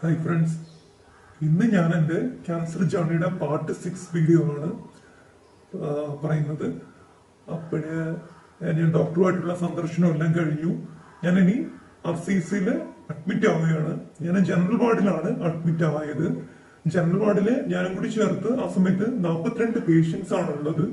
Hi friends ഇന്ന് ഞാൻ എന്റെ ക്യാൻസർ ജേണിയുടെ പാർട്ട് സിക്സ് വീഡിയോ ആണ് പറയുന്നത്. അപ്പോഴ് ഞാൻ ഡോക്ടറുമായിട്ടുള്ള സന്ദർശനം എല്ലാം കഴിഞ്ഞു. ഞാൻ ഇനി ആർ സി സിയിൽ അഡ്മിറ്റ് ആവുകയാണ്. ഞാൻ ജനറൽ വാർഡിലാണ് അഡ്മിറ്റ് ആയത്. ജനറൽ വാർഡിൽ ഞാനും കൂടി ചേർത്ത് ആ സമയത്ത് നാൽപ്പത്തിരണ്ട് പേഷ്യൻസ് ആണുള്ളത്.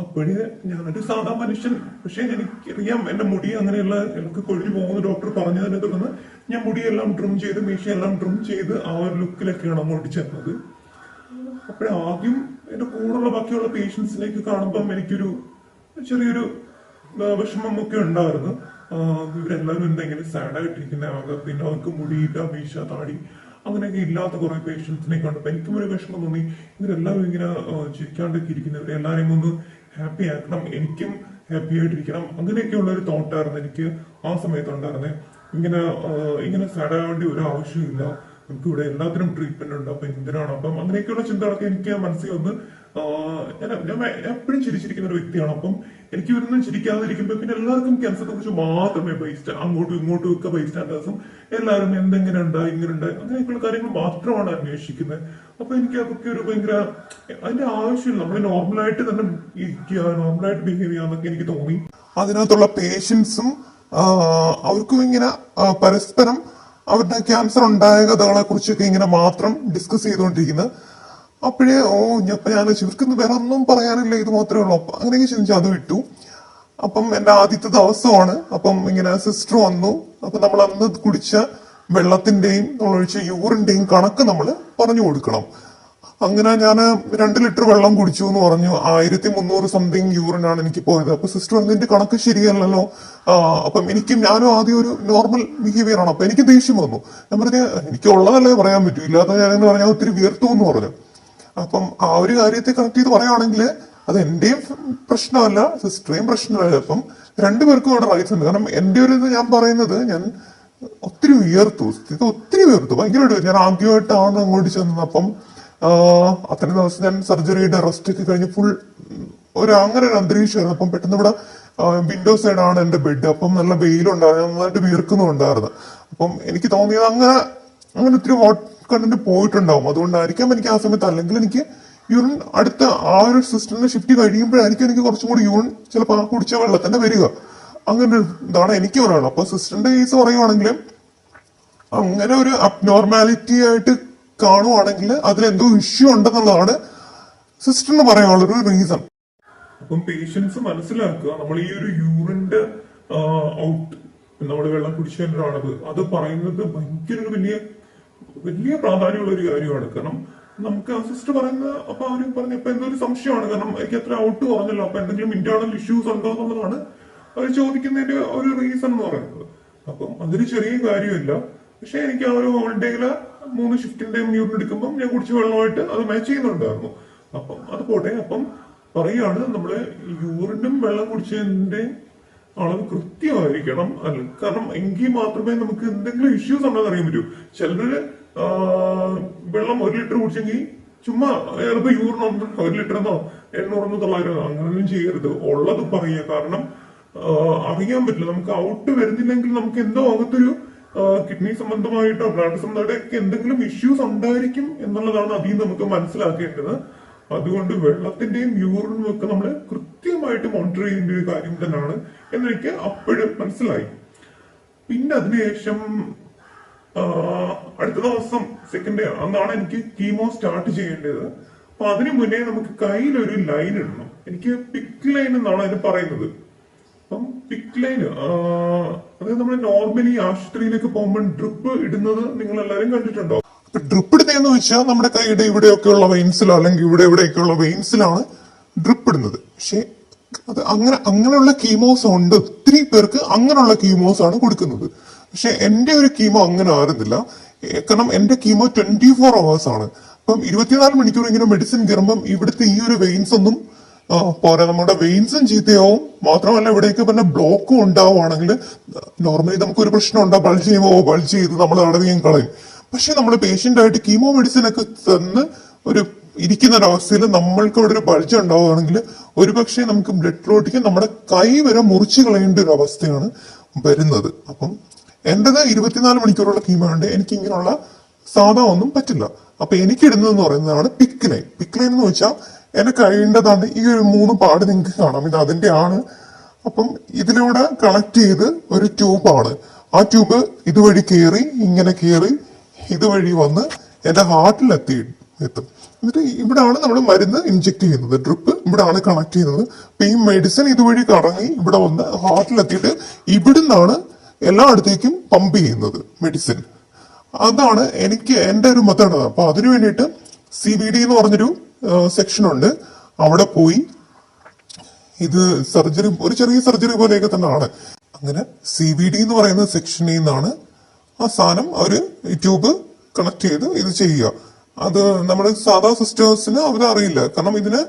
അപ്പോഴേ ഞാനൊരു സാധാ മനുഷ്യൻ. പക്ഷെ എനിക്കറിയാം എന്റെ മുടി അങ്ങനെയുള്ള എനിക്ക് കൊഴിഞ്ഞു പോകുന്ന ഡോക്ടർ പറഞ്ഞതിനെ തുടർന്ന് ഞാൻ മുടിയെല്ലാം ട്രിം ചെയ്ത് മീശയെല്ലാം ട്രിം ചെയ്ത് ആ ഒരു ലുക്കിലൊക്കെയാണ് അങ്ങോട്ട് ചെന്നത്. അപ്പോഴേ ആദ്യം എന്റെ കൂടെയുള്ള ബാക്കിയുള്ള പേഷ്യൻസിലേക്ക് കാണുമ്പം എനിക്കൊരു ചെറിയൊരു വിഷമം വിഷമമൊക്കെ ഉണ്ടായിരുന്നു. ഇവരെല്ലാവരും എന്തെങ്കിലും സാഡായിട്ടിരിക്കുന്ന പിന്നെ അവർക്ക് മുടിയിട്ട മീശ താടി. അങ്ങനെയൊക്കെ ഇല്ലാത്ത കുറെ പേഷ്യൻസിനെ കണ്ടപ്പോൾ എനിക്കും ഒരു വിഷമം തോന്നി. ഇവരെല്ലാവരും ഇങ്ങനെ ചിരിക്കാണ്ടൊക്കെ ഇരിക്കുന്നവരെ എല്ലാവരെയും ഒന്ന് ഹാപ്പി ആക്കണം എനിക്കും ഹാപ്പി ആയിട്ടിരിക്കണം. അങ്ങനെയൊക്കെയുള്ള ഒരു തോട്ടായിരുന്നു എനിക്ക് ആ സമയത്ത് ഉണ്ടായിരുന്നത് ഇങ്ങനെ ഇങ്ങനെ സാഡ് ആവേണ്ട ഒരു ആവശ്യമില്ല. നമുക്ക് ഇവിടെ എല്ലാത്തിനും ട്രീറ്റ്മെന്റ് ഉണ്ട്. അപ്പൊ എന്തിനാണ്? അപ്പം അങ്ങനെയൊക്കെയുള്ള ചിന്തകളൊക്കെ എനിക്ക് മനസ്സിൽ വന്ന് ഞാൻ എപ്പോഴും ചിരിച്ചിരിക്കുന്ന ഒരു വ്യക്തിയാണ്. അപ്പം എനിക്ക് ഇവരൊന്നും ചിരിക്കാതിരിക്കുമ്പോൾ പിന്നെ എല്ലാവർക്കും ക്യാൻസറിനെ കുറിച്ച് മാത്രമേ ബൈസ്റ്റ് അങ്ങോട്ടും ഇങ്ങോട്ടും ഒക്കെ ബൈസ്റ്റാൻഡേഴ്സും എല്ലാവരും എന്തെങ്ങനെ ഉണ്ട് ഇങ്ങനെ ഉണ്ട് അങ്ങനെയൊക്കെയുള്ള കാര്യങ്ങൾ മാത്രമാണ് അന്വേഷിക്കുന്നത്. അപ്പൊ എനിക്ക് അതൊക്കെ ഒരു ഭയങ്കര അതിന്റെ ആവശ്യമില്ല. നമ്മൾ നോർമലായിട്ട് തന്നെ ഇരിക്കുക നോർമലായിട്ട് ബിഹേവ് ചെയ്യാന്നൊക്കെ എനിക്ക് തോന്നി. അതിനകത്തുള്ള പേഷ്യൻസും അവർക്കും ഇങ്ങനെ പരസ്പരം അവരുടെ ക്യാൻസർ ഉണ്ടായ കഥകളെ കുറിച്ചൊക്കെ ഇങ്ങനെ മാത്രം ഡിസ്കസ് ചെയ്തുകൊണ്ടിരിക്കുന്നത്. അപ്പോഴേ ഓ ഞാൻ ഇവർക്കൊന്നും വേറെ ഒന്നും പറയാനില്ല ഇത് മാത്രമേ ഉള്ളൂ. അപ്പൊ അങ്ങനെയൊക്കെ ചിന്തിച്ചു അത് വിട്ടു. അപ്പം എന്റെ ആദ്യത്തെ ദിവസമാണ്. അപ്പം ഇങ്ങനെ സിസ്റ്റർ വന്നു. അപ്പൊ നമ്മൾ അന്ന് കുടിച്ച വെള്ളത്തിന്റെയും നമ്മൾ ഒഴിച്ച യൂറിന്റെയും കണക്ക് നമ്മൾ പറഞ്ഞു കൊടുക്കണം. അങ്ങനെ ഞാൻ രണ്ട് ലിറ്റർ വെള്ളം കുടിച്ചു എന്ന് പറഞ്ഞു. ആയിരത്തി മുന്നൂറ് സംതിങ് യൂറിനാണ് എനിക്ക് പോയത്. അപ്പൊ സിസ്റ്റർ പറഞ്ഞു കണക്ക് ശരിയല്ലല്ലോ. അപ്പം എനിക്കും ഞാനും ആദ്യം ഒരു നോർമൽ ബിഹേവിയർ ആണ്. അപ്പൊ എനിക്ക് ദേഷ്യം വന്നു. ഞാൻ പറഞ്ഞു എനിക്ക് ഉള്ളതല്ലേ പറയാൻ പറ്റൂ. ഇല്ലാത്ത ഞാനെന്ന് പറഞ്ഞാൽ ഒത്തിരി വീർത്തു എന്ന് പറഞ്ഞു. അപ്പം ആ ഒരു കാര്യത്തെ കണക്ട് ചെയ്ത് പറയുകയാണെങ്കിൽ അത് എന്റെയും പ്രശ്നമല്ല സിസ്റ്ററേയും പ്രശ്നമല്ല. അപ്പം രണ്ടുപേർക്കും അവിടെ റൈറ്റ്സ് ഉണ്ട്. കാരണം എന്റെ ഒരു ഇത് ഞാൻ പറയുന്നത് ഞാൻ ഒത്തിരി ഉയർത്തു സ്ഥിതി ഒത്തിരി ഉയർത്തു. ഭയങ്കരമായിട്ട് ഞാൻ ആദ്യമായിട്ടാണ് അങ്ങോട്ട് ചെന്നത്. അപ്പം അത്രയും ദിവസം ഞാൻ സർജറിയുടെ റെസ്റ്റ് ഒക്കെ കഴിഞ്ഞ് ഫുൾ ഒരു അങ്ങനെ ഒരു അന്തരീക്ഷമായിരുന്നു അപ്പം പെട്ടെന്ന് ഇവിടെ വിൻഡോ സൈഡാണ് എന്റെ ബെഡ് അപ്പം നല്ല വെയിലുണ്ടായിരുന്നു നന്നായിട്ട് വീർക്കുന്നുണ്ടായിരുന്നു അപ്പം എനിക്ക് തോന്നിയത് അങ്ങനെ അങ്ങനെ ഒത്തിരി ഹോട്ട് കണ്ടന്റ് പോയിട്ടുണ്ടാവും. അതുകൊണ്ടായിരിക്കാം എനിക്ക് ആ സമയത്ത് അല്ലെങ്കിൽ എനിക്ക് യൂറിൻ അടുത്ത ആ ഒരു സിസ്റ്ററിന്റെ ഷിഫ്റ്റ് കഴിയുമ്പോഴായിരിക്കും എനിക്ക് കുറച്ചും കൂടി യൂറിൻ ചിലപ്പോൾ ആ കുടിച്ച വെള്ളം തന്നെ വരിക. അങ്ങനെ ഇതാണ് എനിക്ക് പറയുന്നത് അപ്പൊ സിസ്റ്ററിന്റെ കേസ് പറയുവാണെങ്കിൽ അങ്ങനെ ഒരു അബ്നോർമാലിറ്റി ആയിട്ട് കാണുവാണെങ്കിൽ അതിലെന്തോ ഇഷ്യൂ ഉണ്ടെന്നുള്ളതാണ് സിസ്റ്ററിന് പറയാനുള്ള ഒരു റീസൺ അപ്പം പേഷ്യൻസ് മനസ്സിലാക്കുക നമ്മൾ ഈ ഒരു യൂറിന്റെ ഔട്ട് നമ്മൾ വെള്ളം കുടിച്ചു കഴിഞ്ഞാണത് അത് പറയുന്നത് ഭയങ്കര ഒരു വലിയ വലിയ പ്രാധാന്യമുള്ള ഒരു കാര്യമാണ്. കാരണം നമുക്ക് ആ സിസ്റ്റർ പറയുന്ന അപ്പൊ അവർ പറഞ്ഞ ഇപ്പൊ എന്തോ ഒരു സംശയമാണ്. കാരണം എനിക്ക് അത്ര ഔട്ട് പറഞ്ഞല്ലോ. അപ്പൊ എന്തെങ്കിലും ഇന്റേണൽ ഇഷ്യൂസ് ഉണ്ടോ എന്നുള്ളതാണ് അവർ ചോദിക്കുന്നതിന്റെ ഒരു റീസൺ എന്ന് പറയുന്നത്. അപ്പം അതൊരു ചെറിയ കാര്യമില്ല. പക്ഷെ എനിക്ക് ആ ഒരു ഹോളിഡേയിൽ മൂന്ന് ഷിഫ്റ്റിന്റെയും യൂറിൻ എടുക്കുമ്പോൾ ഞാൻ കുടിച്ച വെള്ളമായിട്ട് അത് മാച്ച് ചെയ്യുന്നുണ്ടായിരുന്നു. അപ്പം അത് പോട്ടെ. അപ്പം പറയാണ് നമ്മൾ യൂറിനും വെള്ളം കുടിച്ചതിന്റെ അളവ് കൃത്യമായിരിക്കണം. അല്ല കാരണം എങ്കിൽ മാത്രമേ നമുക്ക് എന്തെങ്കിലും ഇഷ്യൂസ് ഉണ്ടെന്ന് അറിയാൻ പറ്റൂ. ചിലര് വെള്ളം ഒരു ലിറ്റർ കുടിച്ചെങ്കിൽ ചുമ്മാ യൂറിൻ ഒന്ന് ഒരു ലിറ്റർ എന്നോ എണ്ണൂറെന്നോ തൊള്ളായിരം അങ്ങനെയൊന്നും ചെയ്യരുത്. ഉള്ളത് പറയുക. കാരണം അറിയാൻ പറ്റില്ല. നമുക്ക് ഔട്ട് വരുന്നില്ലെങ്കിൽ നമുക്ക് എന്തോ അകത്തൊരു കിഡ്നി സംബന്ധമായിട്ടോ ബ്ലഡ് സംബന്ധമായിട്ടോ എന്തെങ്കിലും ഇഷ്യൂസ് ഉണ്ടായിരിക്കും എന്നുള്ളതാണ് അതിൽ നമുക്ക് മനസ്സിലാക്കേണ്ടത്. അതുകൊണ്ട് വെള്ളത്തിന്റെയും യൂറിനും ഒക്കെ നമ്മൾ കൃത്യമായിട്ട് മോണിറ്റർ ചെയ്യേണ്ട ഒരു കാര്യം തന്നെയാണ് എന്നെനിക്ക് അപ്പോഴും മനസ്സിലായി. പിന്നെ അതിനുശേഷം അടുത്ത ദിവസം സെക്കൻഡ് ഡേ അന്നാണ് എനിക്ക് കീമോ സ്റ്റാർട്ട് ചെയ്യേണ്ടത്. അപ്പൊ അതിനു മുന്നേ നമുക്ക് കയ്യിലൊരു ലൈൻ ഇടണം. എനിക്ക് പിക് ലൈൻ എന്നാണ് അതിന് പറയുന്നത്. അപ്പം പിക് ലൈൻ അതായത് നമ്മൾ നോർമലി ആശുപത്രിയിലേക്ക് പോകുമ്പോൾ ഡ്രിപ്പ് ഇടുന്നത് നിങ്ങൾ എല്ലാവരും കണ്ടിട്ടുണ്ടോ ഡ്രിപ്പ് ഇടുന്നതെന്ന് വെച്ചാൽ നമ്മുടെ കൈയുടെ ഇവിടെയൊക്കെയുള്ള വെയിൻസിലോ അല്ലെങ്കിൽ ഇവിടെ ഇവിടെയൊക്കെയുള്ള വെയിൻസിലാണ് ഡ്രിപ്പ് ഇടുന്നത്. പക്ഷെ അത് അങ്ങനെ അങ്ങനെയുള്ള കീമോസ് ഉണ്ട്. ഒത്തിരി പേർക്ക് അങ്ങനെയുള്ള കീമോസ് ആണ് കൊടുക്കുന്നത്. പക്ഷെ എന്റെ ഒരു കീമോ അങ്ങനെ ആയിരുന്നില്ല കാരണം എന്റെ കീമോ ട്വന്റി ഫോർ അവേഴ്സ് ആണ്. അപ്പം ഇരുപത്തിനാല് മണിക്കൂർ ഇങ്ങനെ മെഡിസിൻ കയറുമ്പം ഇവിടുത്തെ ഈ ഒരു വെയിൻസ് ഒന്നും പോരാ നമ്മുടെ വെയിൻസും ചീത്തയാവും. മാത്രമല്ല ഇവിടേക്ക് പിന്നെ ബ്ലോക്കും ഉണ്ടാവുകയാണെങ്കിൽ നോർമലി നമുക്ക് ഒരു പ്രശ്നം ഉണ്ടാവും ബൾജ് ചെയ്യുമോ? ബൾജ് ചെയ്ത് നമ്മൾ അടങ്ങിയും കളയും. പക്ഷെ നമ്മൾ പേഷ്യന്റ് ആയിട്ട് കീമോ മെഡിസിൻ ഒക്കെ തന്ന് ഒരു ഇരിക്കുന്ന ഒരവസ്ഥയിൽ നമ്മൾക്ക് ഇവിടെ ഒരു ബൾജ് ഉണ്ടാവുകയാണെങ്കിൽ ഒരുപക്ഷെ നമുക്ക് ബ്ലഡ് ക്ലോട്ടിക്ക് നമ്മുടെ കൈ വരെ മുറിച്ച് കളയേണ്ട ഒരു അവസ്ഥയാണ് വരുന്നത്. അപ്പം എന്റേത് ഇരുപത്തിനാല് മണിക്കൂറുള്ള കീമോ ഉണ്ട് എനിക്ക് ഇങ്ങനെയുള്ള സാധാ ഒന്നും പറ്റില്ല. അപ്പൊ എനിക്ക് ഇടുന്നതെന്ന് പറയുന്നതാണ് പിക്ക് ലൈൻ പിക്ക് ലൈൻ എന്ന് വെച്ചാൽ എന്നെ കഴിയേണ്ടതാണ് ഈ ഒരു മൂന്ന് പാട് നിങ്ങൾക്ക് കാണാം. ഇത് അതിന്റെ ആണ്. അപ്പം ഇതിലൂടെ കണക്ട് ചെയ്ത് ഒരു ട്യൂബാണ് ആ ട്യൂബ് ഇതുവഴി കയറി ഇങ്ങനെ കയറി ഇതുവഴി വന്ന് എന്റെ ഹാർട്ടിൽ എത്തി എന്നിട്ട് ഇവിടാണ് നമ്മൾ മരുന്ന് ഇഞ്ചെക്ട് ചെയ്യുന്നത്. ഡ്രിപ്പ് ഇവിടാണ് കണക്ട് ചെയ്യുന്നത്. അപ്പൊ ഈ മെഡിസിൻ ഇതുവഴി കറങ്ങി ഇവിടെ വന്ന് ഹാർട്ടിൽ എത്തിയിട്ട് ഇവിടുന്നാണ് എല്ലായിടത്തേക്കും പമ്പ് ചെയ്യുന്നത് മെഡിസിൻ അതാണ് എനിക്ക് എന്റെ ഒരു മെത്തേഡ് അപ്പോൾ അതിനു വേണ്ടിയിട്ട് സി ബി ഡി എന്ന് പറഞ്ഞൊരു സെക്ഷൻ ഉണ്ട്. അവിടെ പോയി ഇത് സർജറി ഒരു ചെറിയ സർജറി പോലെയൊക്കെ തന്നെയാണ്. അങ്ങനെ സി ബി ഡി എന്ന് പറയുന്ന സെക്ഷനിൽ നിന്നാണ് ആ സാധനം അവർ ട്യൂബ് കണക്ട് ചെയ്ത് ഇത് ചെയ്യുക. അത് നമ്മുടെ സാധാ സിസ്റ്റേഴ്സിന് അവരറിയില്ല. കാരണം ഇതിന്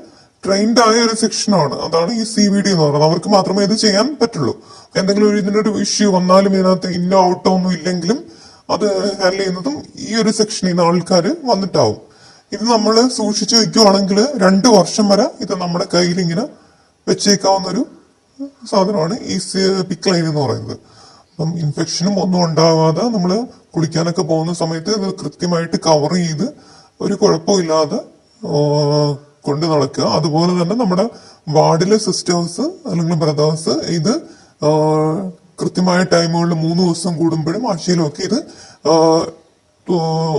ട്രെയിൻഡ് ആയ ഒരു സെക്ഷനാണ് അതാണ് ഈ സി ബി ഡി എന്ന് പറയുന്നത്. അവർക്ക് മാത്രമേ ഇത് ചെയ്യാൻ പറ്റുള്ളൂ. എന്തെങ്കിലും ഒരു ഇതിനൊരു ഇഷ്യൂ വന്നാലും ഇതിനകത്ത് ഇന്നോ ഔട്ടോ ഒന്നും ഇല്ലെങ്കിലും അത് ഹാൻഡിൽ ചെയ്യുന്നതും ഈ ഒരു സെക്ഷനിൽ നിന്ന് ആൾക്കാർ വന്നിട്ടാവും. ഇത് നമ്മൾ സൂക്ഷിച്ചു വെക്കുവാണെങ്കിൽ രണ്ട് വർഷം വരെ ഇത് നമ്മുടെ കയ്യിൽ ഇങ്ങനെ വെച്ചേക്കാവുന്ന ഒരു സാധനമാണ് ഈ പിക്ക് ലൈൻ എന്ന് പറയുന്നത്. അപ്പം ഇൻഫെക്ഷനും ഒന്നും ഉണ്ടാകാതെ നമ്മൾ കുളിക്കാനൊക്കെ പോകുന്ന സമയത്ത് ഇത് കൃത്യമായിട്ട് കവർ ചെയ്ത് ഒരു കുഴപ്പമില്ലാതെ കൊണ്ട് നടക്കുക. അതുപോലെ തന്നെ നമ്മുടെ വാർഡിലെ സിസ്റ്റേഴ്സ് അല്ലെങ്കിൽ ബ്രദേഴ്സ് ഇത് കൃത്യമായ ടൈമുകളിൽ മൂന്ന് ദിവസം കൂടുമ്പോഴും ആഴ്ചയിലൊക്കെ ഇത്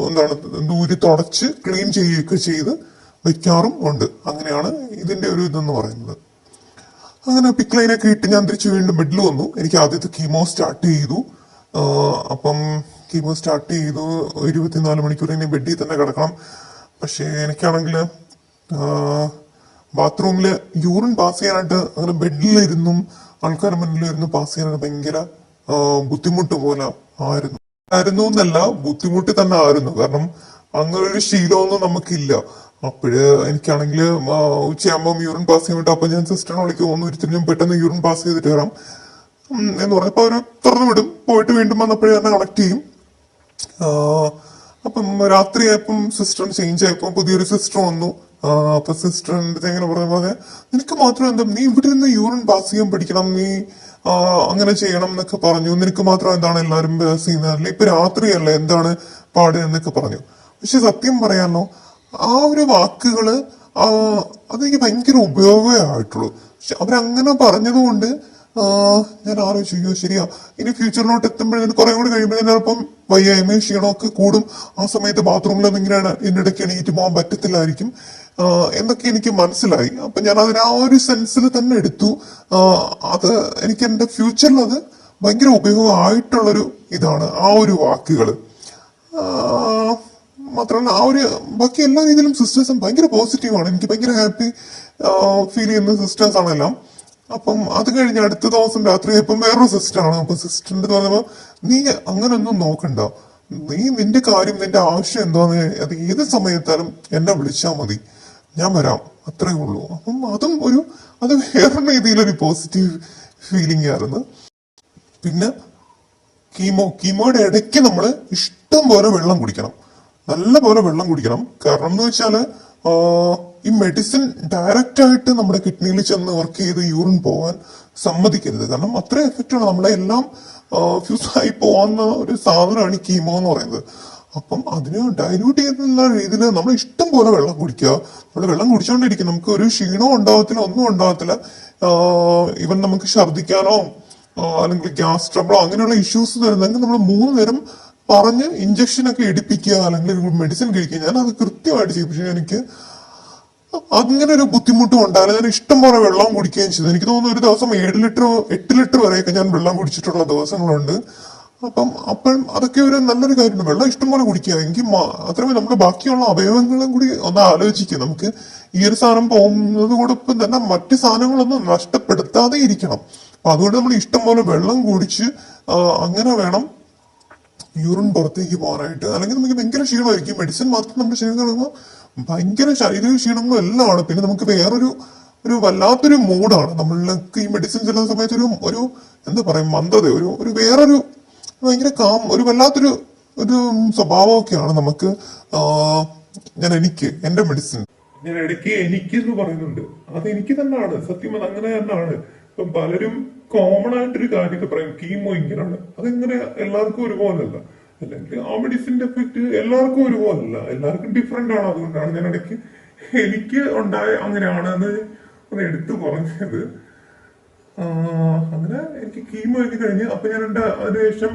എന്താണ് ദൂരി തുടച്ച് ക്ലീൻ ചെയ്യുകയൊക്കെ ചെയ്ത് വെക്കാറും ഉണ്ട്. അങ്ങനെയാണ് ഇതിന്റെ ഒരു ഇതെന്ന് പറയുന്നത്. അങ്ങനെ പിക്ലൈനൊക്കെ ഇട്ട് ഞാൻ തിരിച്ച് വീണ്ടും ബെഡിൽ വന്നു. എനിക്ക് ആദ്യത്തെ കീമോ സ്റ്റാർട്ട് ചെയ്തു. അപ്പം കീമോ സ്റ്റാർട്ട് ചെയ്തു ഇരുപത്തിനാല് മണിക്കൂർ ഇനി ബെഡിൽ തന്നെ കിടക്കണം. പക്ഷേ എനിക്കാണെങ്കിൽ ബാത്റൂമിൽ യൂറിൻ പാസ് ചെയ്യാനായിട്ട് അങ്ങനെ ബെഡിലിരുന്നും ആൾക്കാരുടെ മുന്നിലിരുന്ന് പാസ് ചെയ്യാനായിട്ട് ഭയങ്കര ബുദ്ധിമുട്ട് പോലെ ആയിരുന്നു. ആയിരുന്നു എന്നല്ല ബുദ്ധിമുട്ട് തന്നെ ആയിരുന്നു. കാരണം അങ്ങനെ ഒരു ശീലമൊന്നും നമുക്കില്ല. അപ്പോഴ് എനിക്കാണെങ്കിൽ ഉച്ചയാകുമ്പോൾ യൂറിൻ പാസ് ചെയ്യാൻ വേണ്ടി അപ്പൊ ഞാൻ സിസ്റ്ററിനെ വിളിക്കും. ഒന്ന് ഞാൻ പെട്ടെന്ന് യൂറിൻ പാസ് ചെയ്തിട്ട് വരാം. എന്ന് പറഞ്ഞപ്പോൾ അവർ തുറന്നു വിടും. പോയിട്ട് വീണ്ടും വന്നപ്പോഴേ തന്നെ കണക്ട് ചെയ്യും. അപ്പം രാത്രിയായപ്പം സിസ്റ്റർ ചേഞ്ച് ആയപ്പോൾ പുതിയൊരു സിസ്റ്റർ വന്നു. അപ്പൊ സിസ്റ്ററിന്റെ അടുത്ത് ഇങ്ങനെ പറഞ്ഞ പോലെ നിനക്ക് മാത്രം എന്താ നീ ഇവിടെ നിന്ന് യൂറിൻ പാസ് ചെയ്യാൻ പഠിക്കണം നീ അങ്ങനെ ചെയ്യണം എന്നൊക്കെ പറഞ്ഞു. നിനക്ക് മാത്രം എന്താണ് എല്ലാവരും പാസ് ചെയ്യുന്നത്? ഇപ്പൊ രാത്രിയല്ലേ എന്താണ് പാട് എന്നൊക്കെ പറഞ്ഞു. പക്ഷെ സത്യം പറയാനോ ആ ഒരു വാക്കുകൾ അതെനിക്ക് ഭയങ്കര ഉപയോഗമേ ആയിട്ടുള്ളൂ പക്ഷെ അവരങ്ങനെ പറഞ്ഞതുകൊണ്ട് ഞാൻ ആലോചിച്ചു അയ്യോ ശരിയാ. ഇനി ഫ്യൂച്ചറിലോട്ട് എത്തുമ്പോഴും കുറെ കൂടി കഴിയുമ്പോൾ ചിലപ്പം വയ്യായ്മയും ക്ഷീണമൊക്കെ കൂടും. ആ സമയത്ത് ബാത്റൂമിലൊന്നും എന്റെ ഇടയ്ക്ക് എണീറ്റ് പോകാൻ പറ്റത്തില്ലായിരിക്കും എന്നൊക്കെ എനിക്ക് മനസ്സിലായി. അപ്പൊ ഞാൻ അതിന് ആ ഒരു സെൻസിൽ തന്നെ എടുത്തു. അത് എനിക്ക് എന്റെ ഫ്യൂച്ചറിൽ അത് ഭയങ്കര ഉപയോഗമായിട്ടുള്ളൊരു ഇതാണ്. ആ ഒരു വാക്കുകൾ മാത്രമല്ല ആ ഒരു ബാക്കി എല്ലാ രീതിയിലും സിസ്റ്റേഴ്സും ഭയങ്കര പോസിറ്റീവാണ് എനിക്ക് ഭയങ്കര ഹാപ്പി ഫീൽ ചെയ്യുന്ന സിസ്റ്റേഴ്സ് ആണെല്ലാം. അപ്പം അത് കഴിഞ്ഞ് അടുത്ത ദിവസം രാത്രി ഇപ്പം വേറൊരു സിസ്റ്ററാണ് അപ്പൊ സിസ്റ്ററിന്റെ പറയുമ്പോൾ നീ അങ്ങനൊന്നും നോക്കണ്ട. നീ നിന്റെ കാര്യം നിന്റെ ആവശ്യം എന്താന്ന് അത് ഏത് സമയത്താലും എന്നെ വിളിച്ചാൽ മതി. ഞാൻ വരാം. അത്രേ ഉള്ളൂ. അപ്പം അതും ഒരു അത് വേറെ രീതിയിലൊരു പോസിറ്റീവ് ഫീലിംഗ് ആയിരുന്നു. പിന്നെ കീമോ കീമോയുടെ ഇടയ്ക്ക് നമ്മൾ ഇഷ്ടം പോലെ വെള്ളം കുടിക്കണം. നല്ല പോലെ വെള്ളം കുടിക്കണം. കാരണം എന്ന് വെച്ചാൽ ആ, ഈ മെഡിസിൻ ഡയറക്റ്റ് ആയിട്ട് നമ്മുടെ കിഡ്നിയിൽ ചെന്ന് വർക്ക് ചെയ്ത് യൂറിൻ പോകാൻ സമ്മതിക്കരുത്. കാരണം അത്ര എഫക്റ്റ് ആണ് നമ്മളെ എല്ലാം ഫ്യൂസ് ആയി പോകുന്ന ഒരു സാധനമാണ് ഈ കീമോ എന്ന് പറയുന്നത്. അപ്പം അതിന് ഡൈല്യൂട്ട് ചെയ്യുന്ന രീതിയിൽ നമ്മൾ ഇഷ്ടം പോലെ വെള്ളം കുടിക്കുക. നമ്മൾ വെള്ളം കുടിച്ചുകൊണ്ടിരിക്കും നമുക്ക് ഒരു ക്ഷീണവും ഉണ്ടാവത്തില്ല ഒന്നും ഉണ്ടാവത്തില്ല. ഇവൻ നമുക്ക് ഛർദ്ദിക്കാനോ അല്ലെങ്കിൽ ഗ്യാസ് ട്രബിളോ അങ്ങനെയുള്ള ഇഷ്യൂസ് വരുന്നെങ്കിൽ നമ്മൾ മൂന്ന് നേരം പറഞ്ഞ് ഇഞ്ചക്ഷൻ ഒക്കെ എടുപ്പിക്കുക. അല്ലെങ്കിൽ മെഡിസിൻ കഴിക്കുക. ഞാൻ അത് കൃത്യമായിട്ട് ചെയ്യും. പക്ഷേ എനിക്ക് അങ്ങനെ ഒരു ബുദ്ധിമുട്ടും ഉണ്ടായില്ല ഞാൻ ഇഷ്ടം പോലെ വെള്ളം കുടിക്കുകയും ചെയ്തു. എനിക്ക് തോന്നുന്നു ഒരു ദിവസം ഏഴ് ലിറ്റർ എട്ട് ലിറ്റർ വരെയൊക്കെ ഞാൻ വെള്ളം കുടിച്ചിട്ടുള്ള ദിവസങ്ങളുണ്ട്. അപ്പം അപ്പം അതൊക്കെ ഒരു നല്ലൊരു കാര്യമാണ്. വെള്ളം ഇഷ്ടം പോലെ കുടിക്കുക. എങ്കിൽ മാത്രമേ നമ്മുടെ ബാക്കിയുള്ള അവയവങ്ങളും കൂടി ഒന്ന് ആലോചിക്കുക. നമുക്ക് ഈ ഒരു സാധനം പോകുന്നതോടൊപ്പം തന്നെ മറ്റു സാധനങ്ങളൊന്നും നഷ്ടപ്പെടുത്താതെ ഇരിക്കണം. അപ്പൊ അതുകൊണ്ട് നമ്മൾ ഇഷ്ടം പോലെ വെള്ളം കുടിച്ച് അങ്ങനെ വേണം യൂറിൻ പുറത്തേക്ക് പോകാനായിട്ട്. അല്ലെങ്കിൽ നമുക്ക് ഭയങ്കര ക്ഷീണമായിരിക്കും. മെഡിസിൻ മാത്രം നമ്മുടെ ശരീരം കിടക്കുമ്പോൾ ഭയങ്കര ശാരീരിക ക്ഷീണങ്ങളും എല്ലാം ആണ്. പിന്നെ നമുക്ക് വേറൊരു ഒരു വല്ലാത്തൊരു മൂഡാണ്. നമ്മൾക്ക് ഈ മെഡിസിൻ ചെല്ലുന്ന സമയത്ത് ഒരു ഒരു എന്താ പറയുക മന്ദത ഒരു ഒരു വേറൊരു ഭയങ്കര കാം ഒരു വല്ലാത്തൊരു ഒരു സ്വഭാവമൊക്കെയാണ് നമുക്ക് ഞാൻ എനിക്ക് എന്റെ മെഡിസിൻ ഞാൻ ഇടയ്ക്ക് എനിക്ക് എന്ന് പറയുന്നുണ്ട്. അത് എനിക്ക് തന്നെയാണ്. സത്യം അത് അങ്ങനെ തന്നെയാണ്. ഇപ്പം പലരും കോമൺ ആയിട്ടൊരു കാര്യത്തെ പറയും കീമോ ഇങ്ങനെയാണ്. അതെങ്ങനെ എല്ലാവർക്കും ഒരുപോലല്ല അല്ലെങ്കിൽ ആ മെഡിസിന്റെ എഫക്റ്റ് എല്ലാവർക്കും ഒരുപോലല്ല. എല്ലാവർക്കും ഡിഫറെന്റ് ആണ് അതുകൊണ്ടാണ് ഞാൻ ഇടയ്ക്ക് എനിക്ക് ഉണ്ടായ അങ്ങനെയാണ് എന്ന് ഒന്ന് എടുത്തു പറഞ്ഞത്. അങ്ങനെ എനിക്ക് കീമോ ഒക്കെ കഴിഞ്ഞ് അപ്പൊ ഞാൻ എന്റെ അതിനുശേഷം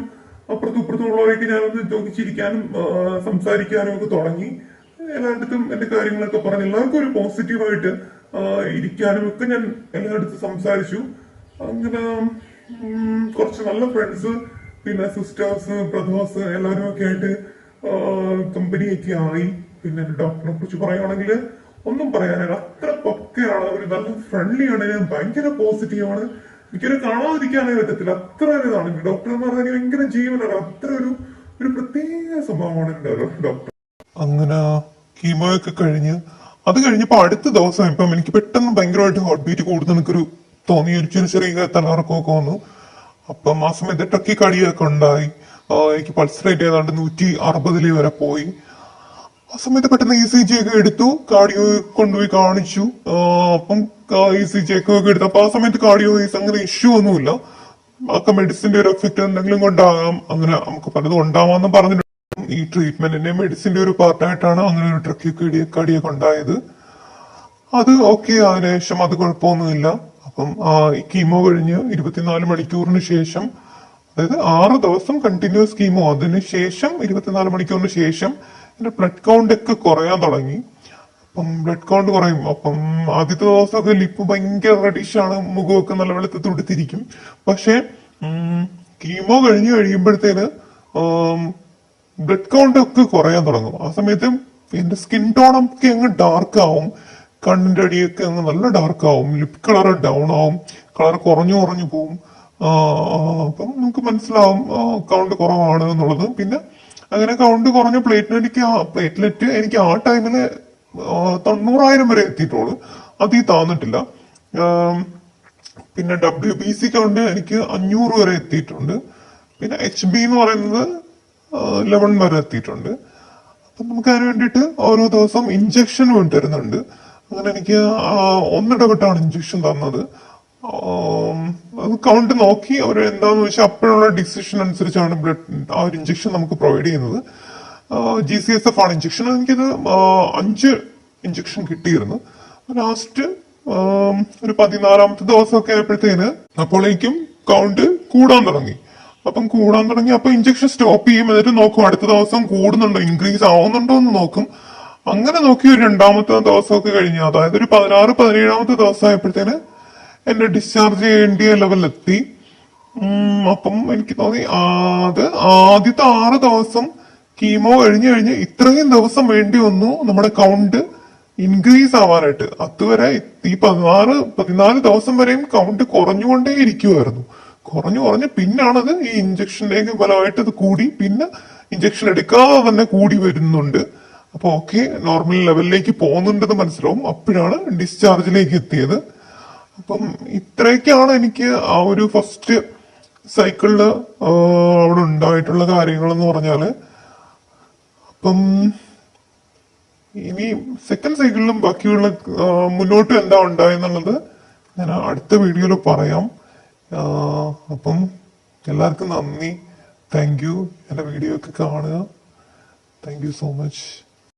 അപ്പുറത്തും ഉള്ളവരൊക്കെ ഞാനൊന്ന് ചോദിച്ചിരിക്കാനും സംസാരിക്കാനും ഒക്കെ തുടങ്ങി. എല്ലായിടത്തും എന്റെ കാര്യങ്ങളൊക്കെ പറഞ്ഞ് എല്ലാവർക്കും ഒരു പോസിറ്റീവായിട്ട് ഇരിക്കാനും ഒക്കെ ഞാൻ എല്ലായിടത്തും സംസാരിച്ചു. അങ്ങനെ കുറച്ച് നല്ല ഫ്രണ്ട്സ് പിന്നെ സിസ്റ്റേഴ്സ് ബ്രദേഴ്സ് എല്ലാവരും ഒക്കെ ആയിട്ട് കമ്പനിയൊക്കെ ആയി. പിന്നെ ഡോക്ടറെ കുറിച്ച് പറയുകയാണെങ്കിൽ ഒന്നും പറയാനില്ല. അത്ര പക്കയാണ്. ഒരു നല്ല ഫ്രണ്ട്ലി ആണ്. ഭയങ്കര പോസിറ്റീവ് ആണ്. എനിക്കൊരു കാണാതിരിക്കാനേ പറ്റത്തില്ല. അത്ര ഒരു ഇതാണ് ഡോക്ടർ എന്ന് പറഞ്ഞാൽ ഭയങ്കര ജീവനാണ്. അത്ര ഒരു ഒരു പ്രത്യേക സ്വഭാവമാണ് എന്റെ ഒരു ഡോക്ടർ അങ്ങനെ കീമോ ഒക്കെ കഴിഞ്ഞ് അത് കഴിഞ്ഞപ്പോ അടുത്ത ദിവസം ഇപ്പം എനിക്ക് പെട്ടെന്ന് ഭയങ്കരമായിട്ട് ഹാർട്ട് ബീറ്റ് കൂടുതൽ എനിക്കൊരു തോന്നി ഒരു ചെറിയ ചെറിയ തലകറക്കമൊക്കെ വന്നു. അപ്പം ആ സമയത്ത് ടക്കി കടിയൊക്കെ ഉണ്ടായി. എനിക്ക് പൾസ് റേറ്റ് ഏതാണ്ട് നൂറ്റി അറുപതിൽ വരെ പോയി. ആ സമയത്ത് പെട്ടെന്ന് ഇ സി ജി ഒക്കെ എടുത്തു. കാർഡിയോ കൊണ്ടുപോയി കാണിച്ചു. അപ്പം ഇ സി ജി ഒക്കെ എടുത്തു. അപ്പൊ ആ സമയത്ത് കാർഡിയോ അങ്ങനെ ഇഷ്യൂ ഒന്നുമില്ല. ഒക്കെ മെഡിസിന്റെ ഒരു എഫക്റ്റ് എന്തെങ്കിലും കൊണ്ടാകാം. അങ്ങനെ നമുക്ക് പലതും ഉണ്ടാവാന്ന് പറഞ്ഞിട്ടുണ്ട്. ഈ ട്രീറ്റ്മെന്റിന്റെ മെഡിസിന്റെ ഒരു പാർട്ടായിട്ടാണ് അങ്ങനെ ഒരു ഇടിയ കടിയൊക്കെ ഉണ്ടായത്. അത് ഓക്കെ അതിനുശേഷം അത് കുഴപ്പമൊന്നുമില്ല. അപ്പം ആ, കീമോ കഴിഞ്ഞ് ഇരുപത്തിനാല് മണിക്കൂറിന് ശേഷം അതായത് ആറ് ദിവസം കണ്ടിന്യൂസ് കീമോ അതിന് ശേഷം ഇരുപത്തിനാല് മണിക്കൂറിന് ശേഷം എന്റെ ബ്ലഡ് കൗണ്ട് ഒക്കെ കുറയാൻ തുടങ്ങി. അപ്പം ബ്ലഡ് കൗണ്ട് കുറയും. അപ്പം ആദ്യത്തെ ദിവസമൊക്കെ ലിപ്പ് ഭയങ്കര റെഡിഷാണ് മുഖമൊക്കെ നല്ല വെള്ളത്തിൽ തുടുത്തിരിക്കും. പക്ഷെ കീമോ കഴിഞ്ഞ് കഴിയുമ്പോഴത്തേന് ബ്ലഡ് കൗണ്ട് ഒക്കെ കുറയാൻ തുടങ്ങും. ആ സമയത്ത് എന്റെ സ്കിൻ ടോൺ ഒക്കെ അങ്ങ് ഡാർക്ക് ആവും. കണ്ണിന്റെ അടിയൊക്കെ അങ്ങ് നല്ല ഡാർക്ക് ആവും. ലിപ് കളർ ഡൗൺ ആവും. കളർ കുറഞ്ഞു കുറഞ്ഞു പോവും. അപ്പം നമുക്ക് മനസ്സിലാവും കൗണ്ട് കുറവാണ് എന്നുള്ളത്. പിന്നെ അങ്ങനെ കൗണ്ട് കുറഞ്ഞ പ്ലേറ്റ്ലെറ്റ് എനിക്ക് പ്ലേറ്റ്ലെറ്റ് എനിക്ക് ആ ടൈമിൽ തൊണ്ണൂറായിരം വരെ എത്തിയിട്ടുള്ളൂ. അതിൽ താന്നിട്ടില്ല. പിന്നെ ഡബ്ല്യു ബി സി കൗണ്ട് എനിക്ക് അഞ്ഞൂറ് വരെ എത്തിയിട്ടുണ്ട്. പിന്നെ എച്ച് ബി എന്ന് പറയുന്നത് ലെവൻ വരെ എത്തിയിട്ടുണ്ട്. അപ്പം നമുക്ക് അതിന് വേണ്ടിയിട്ട് ഓരോ ദിവസം ഇഞ്ചക്ഷൻ വേണ്ടി തരുന്നുണ്ട് അങ്ങനെ എനിക്ക് ഒന്നിടവിട്ടാണ് ഇഞ്ചക്ഷൻ തന്നത്. അത് കൗണ്ട് നോക്കി അവർ എന്താന്ന് വെച്ചാൽ അപ്പോഴുള്ള ഡിസിഷൻ അനുസരിച്ചാണ് ബ്ലഡ് ആ ഒരു ഇഞ്ചക്ഷൻ നമുക്ക് പ്രൊവൈഡ് ചെയ്യുന്നത്. ജി സി എസ് എഫ് ആണ് ഇഞ്ചക്ഷൻ എനിക്കത് അഞ്ച് ഇഞ്ചക്ഷൻ കിട്ടിയിരുന്നു. ലാസ്റ്റ് ഒരു പതിനാലാമത്തെ ദിവസമൊക്കെ ആയപ്പോഴത്തേന് അപ്പോഴേക്കും കൗണ്ട് കൂടാൻ തുടങ്ങി. അപ്പം കൂടാൻ തുടങ്ങി അപ്പൊ ഇഞ്ചക്ഷൻ സ്റ്റോപ്പ് ചെയ്യും. എന്നിട്ട് നോക്കും അടുത്ത ദിവസം കൂടുന്നുണ്ടോ ഇൻക്രീസ് ആവുന്നുണ്ടോ എന്ന് നോക്കും. അങ്ങനെ നോക്കി ഒരു രണ്ടാമത്തെ ദിവസമൊക്കെ കഴിഞ്ഞു. അതായത് ഒരു പതിനാറ് പതിനേഴാമത്തെ ദിവസം ആയപ്പോഴത്തേന് എന്നെ ഡിസ്ചാർജ് ചെയ്യേണ്ടിയ ലെവലിലെത്തി അപ്പം എനിക്ക് തോന്നി അത് ആദ്യത്തെ ആറ് ദിവസം കീമോ കഴിഞ്ഞു കഴിഞ്ഞ് ഇത്രയും ദിവസം വേണ്ടി വന്നു. നമ്മുടെ കൗണ്ട് ഇൻക്രീസ് ആവാനായിട്ട്. അതുവരെ ഈ പതിനാറ് പതിനാല് ദിവസം വരെയും കൗണ്ട് കുറഞ്ഞുകൊണ്ടേ ഇരിക്കുമായിരുന്നു കുറഞ്ഞു കുറഞ്ഞ് പിന്നാണത് ഈ ഇഞ്ചക്ഷനിലേക്ക് ഫലമായിട്ട് അത് കൂടി. പിന്നെ ഇഞ്ചക്ഷൻ എടുക്കാതെ തന്നെ കൂടി വരുന്നുണ്ട്. അപ്പൊ ഓക്കെ നോർമൽ ലെവലിലേക്ക് പോകുന്നുണ്ടെന്ന് മനസ്സിലാവും. അപ്പോഴാണ് ഡിസ്ചാർജിലേക്ക് എത്തിയത്. അപ്പം ഇത്രയൊക്കെയാണ് എനിക്ക് ആ ഒരു ഫസ്റ്റ് സൈക്കിളിൽ അവിടെ ഉണ്ടായിട്ടുള്ള കാര്യങ്ങൾ എന്ന് പറഞ്ഞാൽ. അപ്പം ഇനി സെക്കൻഡ് സൈക്കിളിലും ബാക്കിയുള്ള മുന്നോട്ട് എന്താ ഉണ്ടായെന്നുള്ളത് ഞാൻ അടുത്ത വീഡിയോയിൽ പറയാം. അപ്പം എല്ലാവർക്കും നന്ദി. താങ്ക് യു എന്റെ വീഡിയോ ഒക്കെ കാണുക. Thank you so much